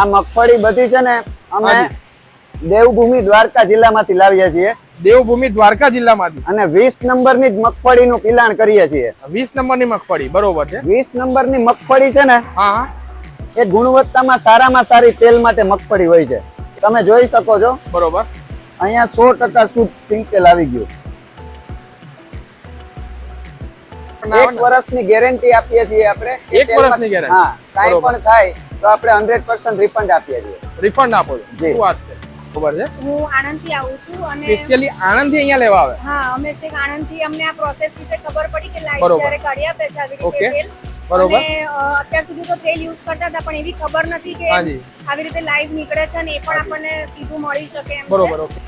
આ મગફળી બધી છે ને અમે દેવભૂમિ દ્વારકા જિલ્લામાંથી લાવીએ છીએ. દેવભૂમિ દ્વારકા જિલ્લામાંથી? અને વીસ નંબરની જ મગફળીનું પિલાણ કરીએ છીએ. વીસ નંબરની મગફળી બરોબર છે? વીસ નંબરની મગફળી છે ને હા. એ ગુણવત્તામાં સારામાં સારી તેલ માટે મગફળી હોય છે. તમે જોઈ શકો છો. બરોબર. અહીંયા સો ટકા શુદ્ધ સિંગ તેલ આવી ગયું. એક વર્ષની ગેરંટી આપીએ છીએ આપણે. એક વર્ષની ગેરંટી હા કાંઈ પણ થાય તો આપણે હંડ્રેડ પર્સન્ટ રિફંડ આપીએ છીએ. રિફંડ આપો છો. શું વાત છે? ખબર છે? હું આણંદથી આવું છું અને સ્પેશિયલી આણંદથી અહીંયા લેવા આવે. હા અમે છે આણંદથી અમને આ પ્રોસેસ વિશે ખબર પડી કે લાઈવ. જ્યારે કાઢી આપે છે આવી રીતે તેલ. બરોબર. અત્યાર સુધી તો તેલ યુઝ કરતા હતા પણ એવી ખબર નથી કે આવી રીતે લાઈવ નીકળે છે અને એ પણ આપણને સીધું મળી શકે એમ બરોબર ઓકે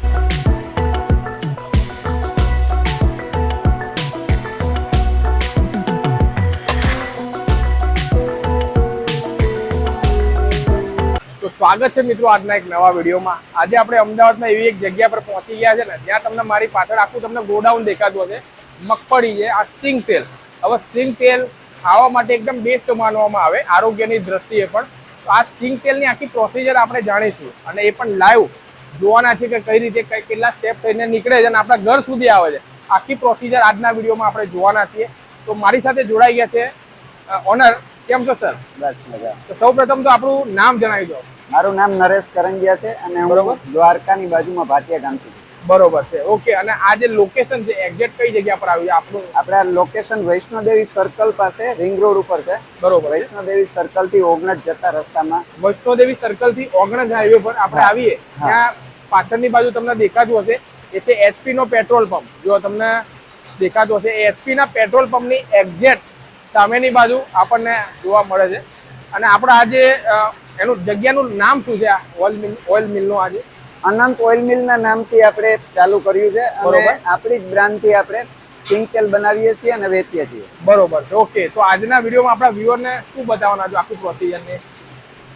સ્વાગત છે મિત્રો આજના એક નવા વિડીયોમાં. આજે આપણે અમદાવાદમાં એવી એક જગ્યા પર પહોંચી ગયા છે ને જ્યાં તમને મારી પાછળ આખું તમને ગોડાઉન દેખાતું હશે. મગફળી છે આ સિંગ તેલ. હવે સિંગ તેલ ખાવા માટે એકદમ બેસ્ટ માનવામાં આવે આરોગ્યની દ્રષ્ટિએ પણ. તો આ સિંગ તેલની આખી પ્રોસિજર આપણે જાણીશું અને એ પણ લાઈવ જોવાના છે કે કઈ રીતે કઈ કેટલા સ્ટેપ થઈને નીકળે છે અને આપણા ઘર સુધી આવે છે. આખી પ્રોસિજર આજના વિડીયોમાં આપણે જોવાના છીએ. તો મારી સાથે જોડાઈ ગયા છે ઓનર કેમ છો સર બસ મજા તો સૌ પ્રથમ તો આપણું નામ જણાવી દો. મારું નામ નરેશ કરંગિયા છે અને. હું દ્વારકાની બાજુમાં ભાટિયા ગામથી છું. બરોબર છે. ઓકે અને આ જે લોકેશન છે એક્ઝેક્ટ કઈ જગ્યા પર આવ્યું આપણું આપણે આ લોકેશન વૈષ્ણોદેવી સર્કલ પાસે રિંગ રોડ ઉપર છે. બરોબર. વૈષ્ણોદેવી સર્કલથી ઓગણજ જતા રસ્તામાં. વૈષ્ણોદેવી સર્કલથી ઓગણજ હાઈવે પર આપણે આવીએ. ત્યાં પાછળની બાજુ તમને દેખાતું હશે. એ છે એચપી નો પેટ્રોલ પંપ જો તમને દેખાતું હશે એ એચપી ના પેટ્રોલ પંપની એક્ઝેક્ટ સામેની બાજુ આપણને જોવા મળે છે. અને આપણા આજે અ, એનું જગ્યાનું નામ શું છે ઓઇલ મિલ ઓઇલ મિલનું આજે? અનંત ઓઇલ મિલના નામથી આપણે ચાલુ કર્યું છે અને. આપણી જ બ્રાન્ડથી આપણે સિંગ તેલ બનાવીએ છીએ અને વેચીએ છીએ. બરોબર છે ઓકે. તો આજના વિડીયોમાં આપણા વ્યુઅરને શું બતાવવાના છો આખું પ્રોસિજરને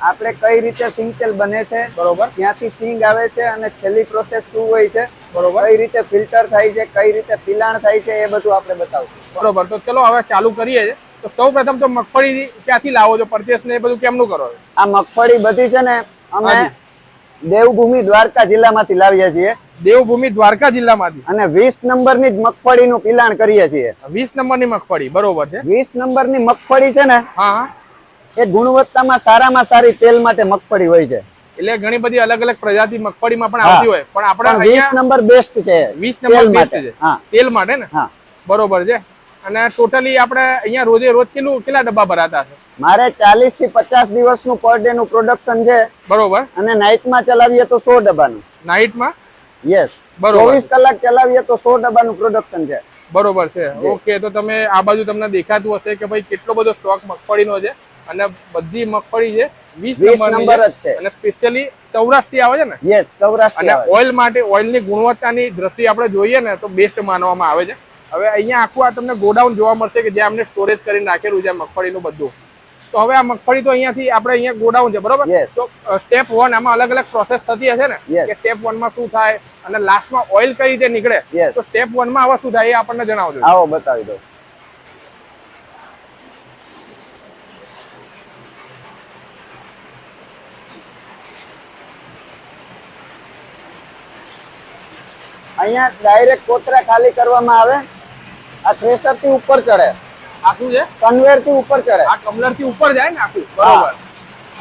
આપણે કઈ રીતે સિંગ તેલ બને છે બરોબર. ત્યાંથી સિંગ આવે છે અને છેલ્લી પ્રોસેસ શું હોય છે બરોબર. કઈ રીતે ફિલ્ટર થાય છે કઈ રીતે પિલાણ થાય છે એ બધું આપણે બતાવશું. બરોબર. તો ચલો હવે ચાલુ કરીએ. છે તો સૌ પ્રથમ તો મગફળી ક્યાંથી લાવો છો? પરચેસ ને બધું કેમનું કરો? છો આ મગફળી બધી છે ને અમે દેવભૂમિ દ્વારકા જિલ્લામાંથી લાવીએ છીએ. દેવભૂમિ દ્વારકા જિલ્લામાંથી? અને વીસ નંબરની જ મગફળીનું પિલાણ કરીએ છીએ. વીસ નંબરની મગફળી બરોબર છે? વીસ નંબરની મગફળી છે ને હા. એ ગુણવત્તામાં સારામાં સારી તેલ માટે મગફળી હોય છે. એટલે ઘણી બધી અલગ અલગ પ્રજાતિ મગફળીમાં પણ આવતી હોય. પણ આપણે પણ વીસ નંબર બેસ્ટ છે વીસ નંબર બેસ્ટ છે. હા. તેલ માટે ને? હા. બરોબર છે. અને ટોટલી આપણે અહીંયા રોજે રોજ કેટલું કેટલા ડબ્બા ભરાતા છે? મારે ચાલીસથી પચાસ દિવસનું પર ડે નું પ્રોડક્શન છે. બરોબર. અને નાઇટમાં ચલાવીએ તો સો ડબ્બાનું. નાઇટમાં યસ બરોબર. ચોવીસ કલાક ચલાવીએ તો સો ડબ્બાનું પ્રોડક્શન છે. બરોબર છે. ઓકે તો તમે આ બાજુ તમને દેખાતું હશે કે ભાઈ કેટલો બધો સ્ટોક મગફળીનો છે અને બધી મગફળી છે વીસ 20 નંબર જ છે. અને સ્પેશિયલી સૌરાષ્ટ્રથી આવે છે ને? યસ સૌરાષ્ટ્ર અને ઓઇલ માટે ઓઇલની ગુણવત્તાની દ્રષ્ટિ આપણે જોઈએ ને તો બેસ્ટ માનવામાં આવે છે. હવે અહીંયા આખું આ તમને ગોડાઉન જોવા મળશે કે જ્યાં અમને સ્ટોરેજ કરીને રાખેલું છે મગફળીનું બધું. તો હવે આ મગફળી તો અહીંયાથી આપણે અહીંયા ગોડાઉન છે બરોબર? તો સ્ટેપ વન આમાં અલગ અલગ પ્રોસેસ થતી હશે ને? કે સ્ટેપ વનમાં શું થાય અને લાસ્ટમાં ઓઇલ કઈ રીતે નીકળે? તો સ્ટેપ વનમાં હવે શું થાય એ આપણને જણાવજો. આવો બતાવી દો અહીંયા ડાયરેક્ટ કોતરા ખાલી કરવામાં આવે. આ થ્રેસરથી ઉપર ચડે. આખું છે? કન્વેરથી ઉપર ચડે. આ કમલરથી ઉપર જાય ને આખું? બરોબર.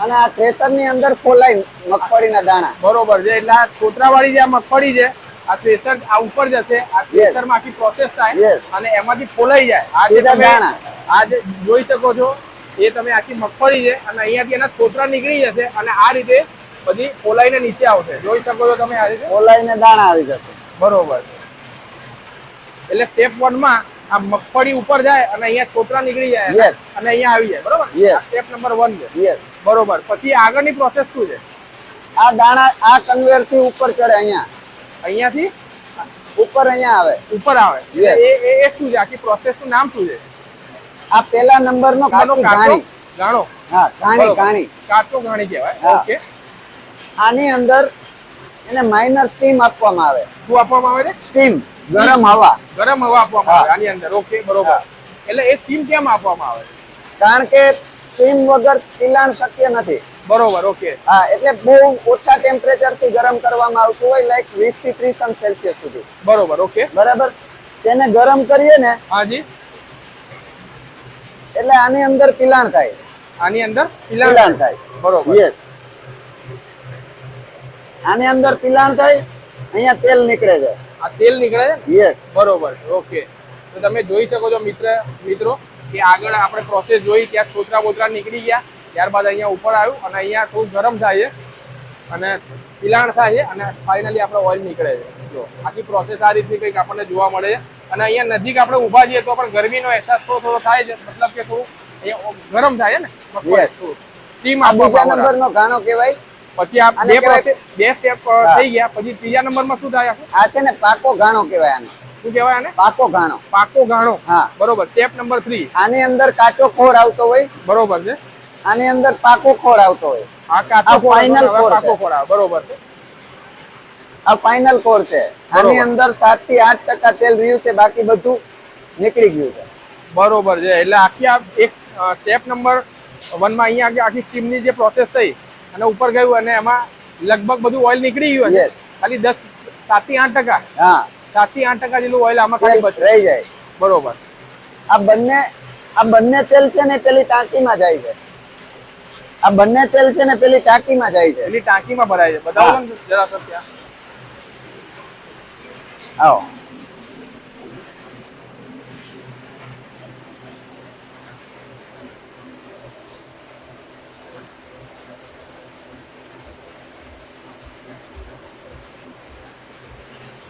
અને આ થ્રેસરની અંદર ફોલાય મગફળીના દાણા. બરોબર છે એટલે આ છોતરાવાળી જે આ મગફળી છે આ થ્રેસર આ ઉપર જશે આ થ્રેસરમાં આખી પ્રોસેસ થાય. અને એમાંથી ફોલાઈ જાય. આ જે તમે દાણા. આ જે જોઈ શકો છો એ તમે આખી મગફળી છે અને અહીંયાથી એના છોતરા નીકળી જશે અને આ રીતે બધી ફોલાઈને નીચે આવશે. જોઈ શકો છો તમે આ રીતે? ફોલાઈને દાણા આવી જશે. બરોબર. એટલે સ્ટેપ વનમાં આ મગફળી ઉપર જાય અને અહીંયા છોતરા નીકળી જાય અને અહીંયા આવી જાય બરોબર? સ્ટેપ નંબર વન છે. બરોબર. પછી આગળની પ્રોસેસ શું છે? આ દાણા આ કન્વેયરથી ઉપર ચડે અહીંયા. અહીંયાથી? ઉપર અહીંયા આવે. ઉપર આવે. એ એ- શું છે? આખી પ્રોસેસનું નામ શું છે? આ પેલા નંબર નો કાચો ઘાણી. ગાણો હા ઘાણી. ઘાણી. કાચો ઘાણી કહેવાય. ઓકે આની અંદર એને માઇનર સ્ટીમ આપવામાં આવે. શું આપવામાં આવે છે? સ્ટીમ ગરમ હવા. ગરમ હવા આપવામાં આવે આની અંદર. ઓકે બરોબર. એટલે એ સ્ટીમ કેમ આપવામાં આવે? કારણ કે સ્ટીમ વગર પિલાણ શક્ય નથી. બરોબર ઓકે હા એટલે બહુ ઓછા ટેમ્પરેચરથી ગરમ કરવામાં આવતું હોય લાઈક વીસથી ત્રીસ અંશ સેલ્સિયસ સુધી. બરોબર ઓકે બરાબર? તેને ગરમ કરીએ ને હાજી. એટલે આની અંદર પિલાણ થાય. આની અંદર પિલાણ થાય. બરોબર. યસ આની અંદર પિલાણ થાય અહીંયા તેલ નીકળે છે. આ તેલ નીકળે છે યસ બરોબર ઓકે. તો તમે જોઈ શકો છો મિત્ર મિત્રો કે આગળ આપણે પ્રોસેસ જોઈ ત્યાં છોતરા બોતરા નીકળી ગયા ત્યારબાદ અહીંયા ઉપર આવ્યું અને અહીંયા થોડું ગરમ થાય છે અને પિલાણ થાય છે અને ફાઇનલી આપણે ઓઇલ નીકળે છે. જો આખી પ્રોસેસ આ રીતની કંઈક આપણને જોવા મળે છે. અને અહીંયા નજીક આપણે ઊભા છીએ તો પણ ગરમીનો અહેસાસ થોડો થોડો થાય છે મતલબ કે થોડું અહીંયા ગરમ થાય છે ને. સ્ટીમ આ બીજા power ગાણો કહેવાય? પછી આ બે બે સ્ટેપ થઈ ગયા. પછી ત્રીજા નંબરમાં શું થાય આ છે ને પાકો ગાણો કહેવાય આને. શું કહેવાય આને? પાકો ગાણો. પાકો ગાણો. હા. બરોબર. સ્ટેપ નંબર થ્રી આની અંદર કાચો ખોર આવતો હોય. બરોબર છે. આની અંદર પાકો ખોર આવતો હોય. આ કાચો હવે ખોળ પાકો ખોર આવે. બરોબર છે. આ ફાઇનલ કોર છે. આની અંદર સાતથી આઠ ટકા તેલ રહ્યું છે. બાકી બધું નીકળી ગયું છે. બરોબર છે. એટલે આખી આ એક સ્ટેપ નંબર વનમાં અહીંયા આગળ આખી સ્ટીમની જે પ્રોસેસ થઈ અને ઉપર ગયું અને એમાં લગભગ બધું ઓઇલ નીકળી ગયું છે ખાલી દસ સાતથી આઠ ટકા. હા. સાતથી આઠ ટકા જેટલું ઓઇલ આમાં ખાલી રહી જાય. બરોબર. આ બંને આ બંને તેલ છે ને પેલી ટાંકીમાં જાય છે. આ બંને તેલ છે ને પેલી ટાંકીમાં જાય છે. એની ટાંકીમાં ભરાય છે. બતાવો જરા સર ત્યાં. આવો.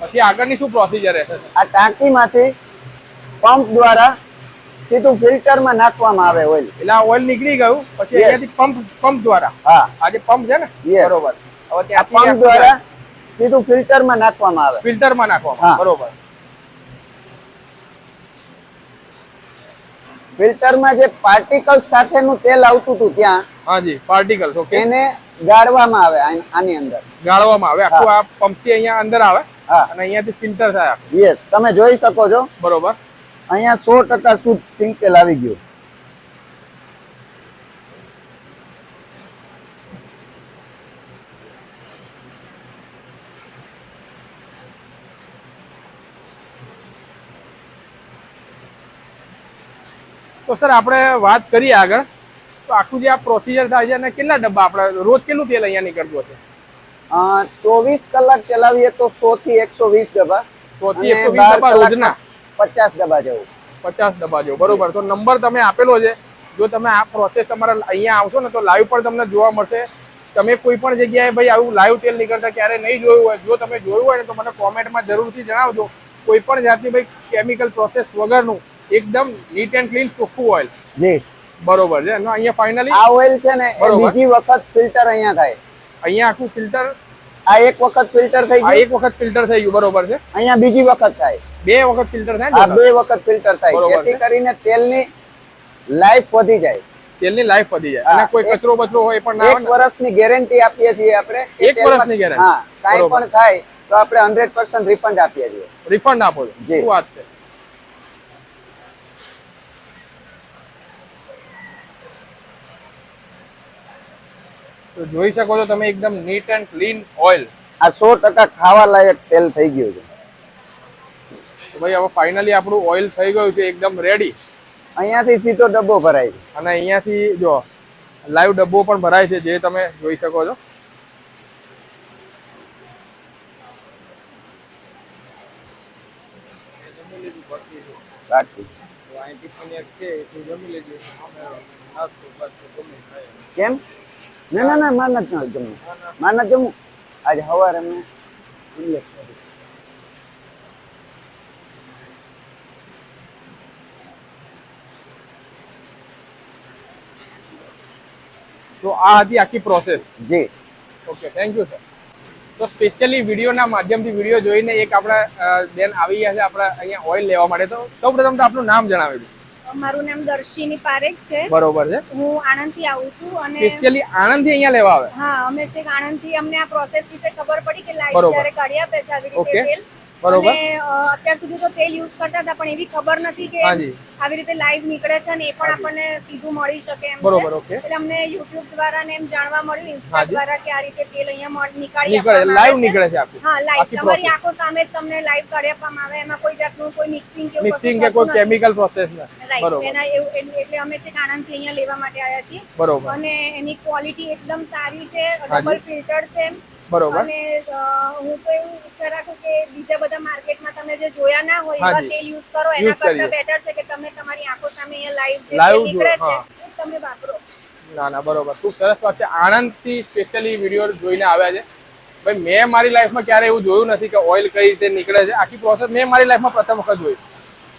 પછી આગળની શું પ્રોસિજર રહેશે? આ ટાંકીમાંથી પંપ દ્વારા સીધું ફિલ્ટરમાં નાખવામાં આવે ઓઇલ એટલે આ ઓઇલ નીકળી ગયું પછી અહીંયાથી પંપ પંપ દ્વારા. હા. આ જે પંપ છે ને બરોબર. હવે ત્યાં પંપ દ્વારા સીધું ફિલ્ટરમાં નાખવામાં આવે. ફિલ્ટરમાં નાખવામાં બરોબર. ફિલ્ટરમાં જે પાર્ટિકલ સાથેનું તેલ આવતું હતું ત્યાં હાજી પાર્ટિકલ ઓકે એને ગાળવામાં આવે આની અંદર. ગાળવામાં આવે. આખું આ પંપથી અહીંયા અંદર આવે. હા અને અહીંયાથી ફિલ્ટર થયા યસ તમે જોઈ શકો છો. બરોબર. અહીંયા સો ટકા શુદ્ધ સિંક તેલ આવી ગયું. તો સર આપણે વાત કરીએ આગળ. તો આખું જે આ પ્રોસિજર થાય છે અને કેટલા ડબ્બા આપણે રોજ કેટલું તેલ અહીંયા નીકળતું હશે? ચોવીસ કલાક ચલાવીએ તો સો થી એકસો વીસ ડબ્બા. સો થી એકસો વીસ ડબ્બા રોજના? પચાસ ડબ્બા જેવું. પચાસ ડબ્બા જેવું. બરોબર. તો નંબર તમે આપેલો છે. જો તમે આ પ્રોસેસ તમારા અહીંયા આવશો ને તો લાઈવ પણ તમને જોવા મળશે. તમે કોઈ પણ જગ્યાએ ભાઈ આવું લાઈવ તેલ નીકળતા ક્યારે નહીં જોયું હોય. જો તમે જોયું હોય ને તો મને કોમેન્ટમાં જરૂરથી જણાવજો. કોઈ પણ જાતની ભાઈ કેમિકલ પ્રોસેસ વગરનું એકદમ નીટ એન્ડ ક્લીન ચોખ્ખું ઓઇલ જી. બરોબર છે. અહીંયા ફાઇનલી આ ઓઇલ છે ને બીજી વખત ફિલ્ટર અહીંયા થાય. અહીંયા આખું ફિલ્ટર આ એક વખત ફિલ્ટર થઈ ગયું. એક વખત ફિલ્ટર થઈ ગયું બરોબર છે? અહીંયા બીજી વખત થાય. બે વખત ફિલ્ટર થાય આ બે વખત ફિલ્ટર થાય. જેથી કરીને તેલની લાઈફ વધી જાય. તેલની લાઈફ વધી જાય. અને કોઈ કચરો બચરો હોય પણ ના એક વર્ષની ગેરંટી આપીએ છીએ આપણે એક વર્ષની ગેરંટી હા કાંઈ પણ થાય તો આપણે હંડ્રેડ પર્સન્ટ રિફંડ આપીએ છીએ. રિફંડ આપો છો. જી. શું વાત છે? તો જોઈ શકો છો તમે એકદમ નીટ એન્ડ ક્લીન ઓઇલ આ સો ટકા ખાવા લાયક તેલ થઈ ગયું છે. તો ભાઈ હવે ફાઇનલી આપણું ઓઇલ થઈ ગયું છે એકદમ રેડી અહીંયાથી સીધો ડબ્બો ભરાય છે. અને અહીંયાથી જો લાઈવ ડબ્બો પણ ભરાય છે જે તમે જોઈ શકો છો. કેમ? ના ના ના માર નથી જમવું માર નથી જમવું આજે સવારે મેં ઉલ્લેખ કર્યો. તો આ હતી આખી પ્રોસેસ જી. ઓકે થેન્ક યુ સર તો સ્પેશિયલી વિડીયોના માધ્યમથી વીડિયો જોઈને એક આપણા બેન આવી ગયા છે આપણા અહીંયા ઓઇલ લેવા માટે. તો સૌપ્રથમ તો આપનું નામ જણાવી મારું નામ દર્શિની પારેખ છે. બરોબર છે. હું આણંદથી આવું છું અને સ્પેશિયલી આણંદથી અહીંયા લેવા આવે? હા અમે છે આણંદથી અમને આ પ્રોસેસ વિશે ખબર પડી કે લાઈવ. જ્યારે કાઢી આપે છે આવી રીતે તેલ બરોબર. અને અત્યાર સુધી તો તેલ યુઝ કરતા હતા પણ એવી ખબર નથી કે આવી રીતે લાઈવ નીકળે છે ને એ પણ આપણને સીધું મળી શકે એમ બરોબર, ઓકે. એટલે અમને યુટ્યુબ દ્વારા ને એમ જાણવા મળ્યું ઇન્સ્ટા દ્વારા કે આ રીતે તેલ અહીંયા નીકાળી નીકળે લાઈવ નીકળે છે આખું. હા લાઈવ તમારી આંખો સામે જ તમને લાઈવ કાઢી આપવામાં આવે. એમાં કોઈ જાતનું કોઈ મિક્સિંગ કે મિક્સિંગ કે કોઈ કેમિકલ પ્રોસેસ નથી બરોબર. એના એટલે અમે છે આણંદથી અહીંયા લેવા માટે આવ્યા છીએ. બરોબર. અને એની ક્વોલિટી એકદમ સારી છે. ડબલ ફિલ્ટર છે બરોબર. અને હું તો એવું વિચાર રાખું કે બીજા બધા માર્કેટમાં તમે જે જોયા ના હોય એવા તેલ યુઝ કરો એના કરતા બેટર છે કે તમે તમારી આંખો સામે એ લાઈવ જે નીકળે છે તમે વાપરો. ના ના બરોબર. ખૂબ સરસ વાત છે. આણંદથી સ્પેશિયલી વીડિયો જોઈને આવ્યા છે. ભાઈ મેં મારી લાઈફમાં ક્યારે એવું જોયું નથી કે ઓઇલ કઈ રીતે નીકળે છે. આખી પ્રોસેસ મેં મારી લાઈફમાં પ્રથમ વખત જોઈ.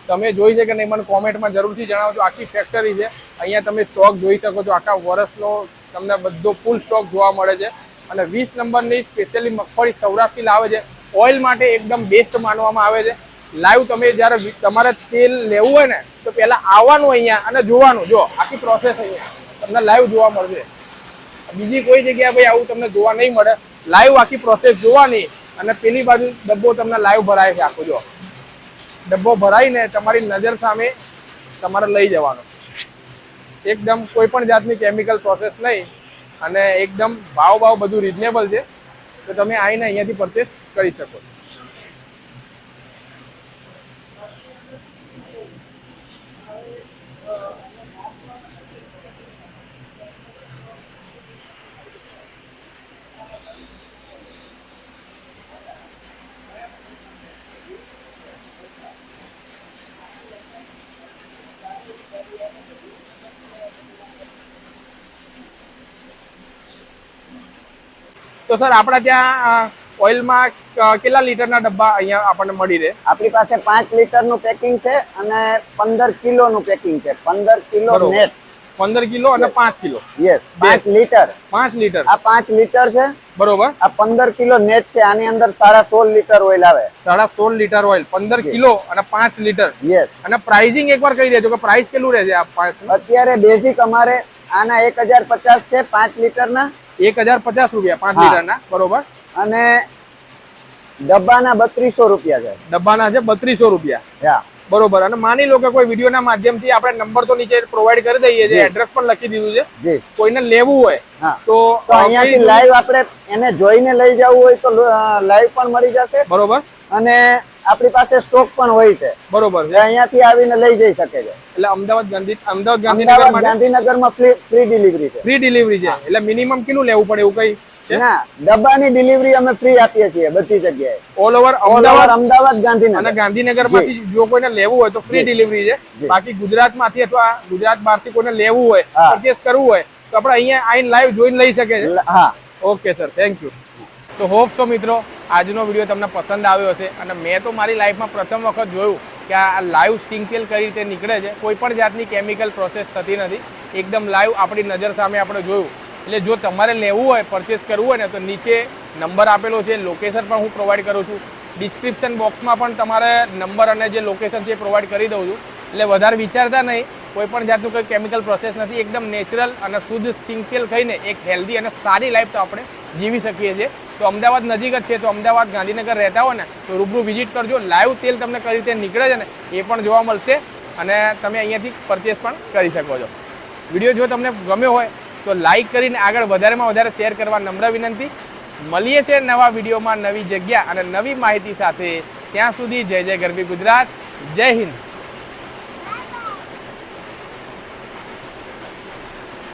તમે જોઈ છે કે નહીં મને કોમેન્ટમાં જરૂરથી જણાવજો. આખી ફેક્ટરી છે. અહીંયા તમે સ્ટોક જોઈ શકો છો. આખા વર્ષનો તમને બધો ફૂલ સ્ટોક જોવા મળે છે. અને વીસ નંબરની સ્પેશિયલી મગફળી સૌરાષ્ટ્રથી લાવે છે. ઓઇલ માટે એકદમ બેસ્ટ માનવામાં આવે છે. લાઈવ તમે જ્યારે તમારે તેલ લેવું હોય ને, તો પહેલાં આવવાનું અહીંયા અને જોવાનું. જો, આખી પ્રોસેસ અહીંયા. તમને લાઈવ જોવા મળશે. બીજી કોઈ જગ્યાએ ભાઈ આવું તમને જોવા નહીં મળે. લાઈવ આખી પ્રોસેસ જોવાની અને પેલી બાજુ ડબ્બો તમને લાઈવ ભરાય છે આખો, જો. ડબ્બો ભરાઈને તમારી નજર સામે તમારે લઈ જવાનો. એકદમ કોઈ પણ જાતની કેમિકલ પ્રોસેસ નહીં. અને એકદમ ભાવ ભાવ બધું રિઝનેબલ છે. તો તમે આવીને અહીંયાથી પરચેસ કરી શકો તો સર આપણા ત્યાં ઓઇલમાં કેટલા લીટરના ડબ્બા અહીંયા આપણને મળી રહે? આપણી પાસે પાંચ લીટરનું પેકિંગ છે અને પંદર કિલોનું પેકિંગ છે. પંદર કિલો. નેટ પંદર કિલો અને પાંચ કિલો. યસ પાંચ લીટર. પાંચ લીટર. આ પાંચ લીટર છે. બરોબર. આ પંદર કિલો નેટ છે. આની અંદર સાડા સોળ લીટર ઓઇલ આવે. સાડા સોળ લીટર ઓઇલ. પંદર કિલો અને પાંચ લીટર. યસ અને પ્રાઇઝિંગ એકવાર કહી દેજો કે પ્રાઇસ કેટલું રહેશે આ પાંચ? અત્યારે બેઝિક અમારે આના એક હજાર પચાસ છે પાંચ લીટરના. એક હજાર પચાસ રૂપિયા પાંચ. લીટરના બરોબર? અને ડબ્બાના બત્રીસો રૂપિયા છે. ડબ્બાના છે બત્રીસો રૂપિયા. બરોબર અને માની લો કે કોઈ વિડીયોના માધ્યમથી આપણે નંબર તો નીચે પ્રોવાઈડ કરી દઈએ છે એડ્રેસ પણ લખી દીધું છે. જી. કોઈને લેવું હોય તો અહીંયાથી લાઈવ આપણે એને જોઈને લઈ જવું હોય તો લાઈવ પણ મળી જશે. બરોબર. અને આપણી પાસે સ્ટોક પણ હોય છે. બરોબર છે. અહીંયાથી આવીને લઈ જઈ શકે છે. એટલે અમદાવાદ ગાંધી અમદાવાદ ગાંધીનગર ગાંધીનગરમાં ફ્રી ડિલિવરી છે. ફ્રી ડિલિવરી છે. એટલે મિનિમમ કેટલું લેવું પડે એવું કઈ ના ડબ્બાની ડિલિવરી અમે ફ્રી આપીએ છીએ બધી જગ્યાએ. All over Ahmedabad? અમદાવાદ અને ગાંધીનગરમાંથી જો કોઈને લેવું હોય તો ફ્રી ડિલિવરી છે. બાકી ગુજરાતમાંથી અથવા ગુજરાત બહારથી કોઈને લેવું હોય. પરચેસ કરવું હોય તો આપણે અહીંયા આવીને લાઈવ જોઈને લઈ શકે છે. હા. ઓકે સર થેન્ક યુ તો હોપ તો મિત્રો, આજનો વીડિયો તમને પસંદ આવ્યો હશે અને મેં તો મારી લાઈફમાં પ્રથમ વખત જોયું કે આ લાઈવ સ્ટિંગકેલ કરી રીતે નીકળે છે. કોઈ પણ જાતની કેમિકલ પ્રોસેસ થતી નથી. એકદમ લાઈવ આપણી નજર સામે આપણે જોયું. એટલે જો તમારે લેવું હોય પરચેસ કરવું હોય ને, તો નીચે નંબર આપેલો છે. લોકેશન પણ હું પ્રોવાઈડ કરું છું. ડિસ્ક્રિપ્શન બોક્સમાં પણ તમારે નંબર અને જે લોકેશન છે એ પ્રોવાઈડ કરી દઉં છું. એટલે વધારે વિચારતા નહીં. કોઈ પણ જાતનું કોઈ કેમિકલ પ્રોસેસ નથી, એકદમ નેચરલ અને શુદ્ધ સિંગ તેલ ખાઈને એક હેલ્ધી અને સારી લાઈફ તો આપણે જીવી શકીએ છીએ. તો અમદાવાદ નજીક જ છે, તો અમદાવાદ ગાંધીનગર રહેતા હોય ને, તો રૂબરૂ વિઝિટ કરજો. લાઈવ તેલ તમને કઈ રીતે નીકળે છે ને, એ પણ જોવા મળશે અને તમે અહીંયાથી પરચેસ પણ કરી શકો છો. વીડિયો જો તમને ગમ્યો હોય, તો લાઈક કરીને આગળ વધારેમાં વધારે શેર કરવા નમ્ર વિનંતી. મળીએ છીએ નવા વિડીયોમાં નવી જગ્યા અને નવી માહિતી સાથે. ત્યાં સુધી જય જય ગરબી ગુજરાત. જય હિન્દ.